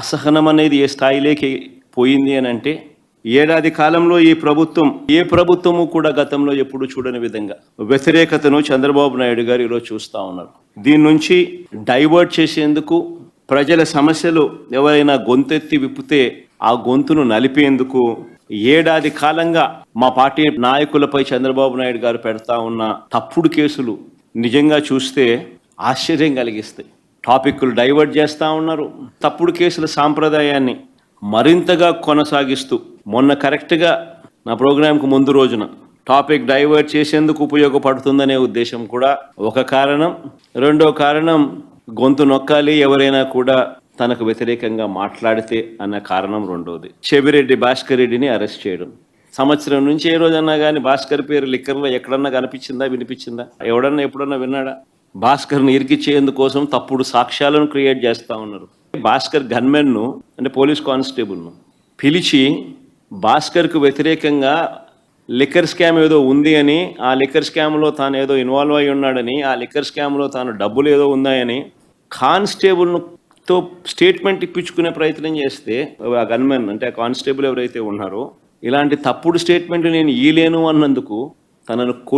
అసహనం అనేది ఏ స్థాయిలోకి పోయింది అని అంటే ఏడాది కాలంలో ఈ ప్రభుత్వం ఏ ప్రభుత్వము కూడా గతంలో ఎప్పుడు చూడని విధంగా వ్యతిరేకతను చంద్రబాబు నాయుడు గారు ఈరోజు చూస్తూ ఉన్నారు. దీని నుంచి డైవర్ట్ చేసేందుకు ప్రజల సమస్యలు ఎవరైనా గొంతెత్తి విప్పితే ఆ గొంతును నలిపేందుకు ఏడాది కాలంగా మా పార్టీ నాయకులపై చంద్రబాబు నాయుడు గారు పెడతా ఉన్న తప్పుడు కేసులు నిజంగా చూస్తే ఆశ్చర్యం కలిగిస్తాయి. టాపిక్లు డైవర్ట్ చేస్తూ ఉన్నారు. తప్పుడు కేసుల సాంప్రదాయాన్ని మరింతగా కొనసాగిస్తూ మొన్న కరెక్ట్గా నా ప్రోగ్రాంకు ముందు రోజున టాపిక్ డైవర్ట్ చేసేందుకు ఉపయోగపడుతుందనే ఉద్దేశం కూడా ఒక కారణం. రెండో కారణం గొంతు నొక్కాలి ఎవరైనా కూడా తనకు వ్యతిరేకంగా మాట్లాడితే అన్న కారణం రెండోది. చెవిరెడ్డి భాస్కర్ రెడ్డిని అరెస్ట్ చేయడం. సంవత్సరం నుంచి ఏ రోజన్నా కానీ భాస్కర్ పేరు లిక్కర్లో ఎక్కడన్నా కనిపించిందా వినిపించిందా? ఎవడన్నా ఎప్పుడన్నా విన్నాడా? భాస్కర్ని ఇరికిచ్చేందుకోసం తప్పుడు సాక్ష్యాలను క్రియేట్ చేస్తూ ఉన్నారు. భాస్కర్ గన్మెన్ను అంటే పోలీస్ కానిస్టేబుల్ను పిలిచి భాస్కర్కు వ్యతిరేకంగా లిక్కర్ స్కామ్ ఏదో ఉంది అని ఆ లిక్కర్ స్కామ్లో తాను ఏదో ఇన్వాల్వ్ అయి ఉన్నాడని ఆ లిక్కర్ స్కామ్లో తాను డబ్బులు ఏదో ఉన్నాయని కానిస్టేబుల్తో స్టేట్మెంట్ ఇప్పించుకునే ప్రయత్నం చేస్తే ఆ గన్మెన్ అంటే ఆ కానిస్టేబుల్ ఎవరైతే ఉన్నారో ఇలాంటి తప్పుడు స్టేట్మెంట్ నేను ఈలేను అన్నందుకు తనను కొట్టి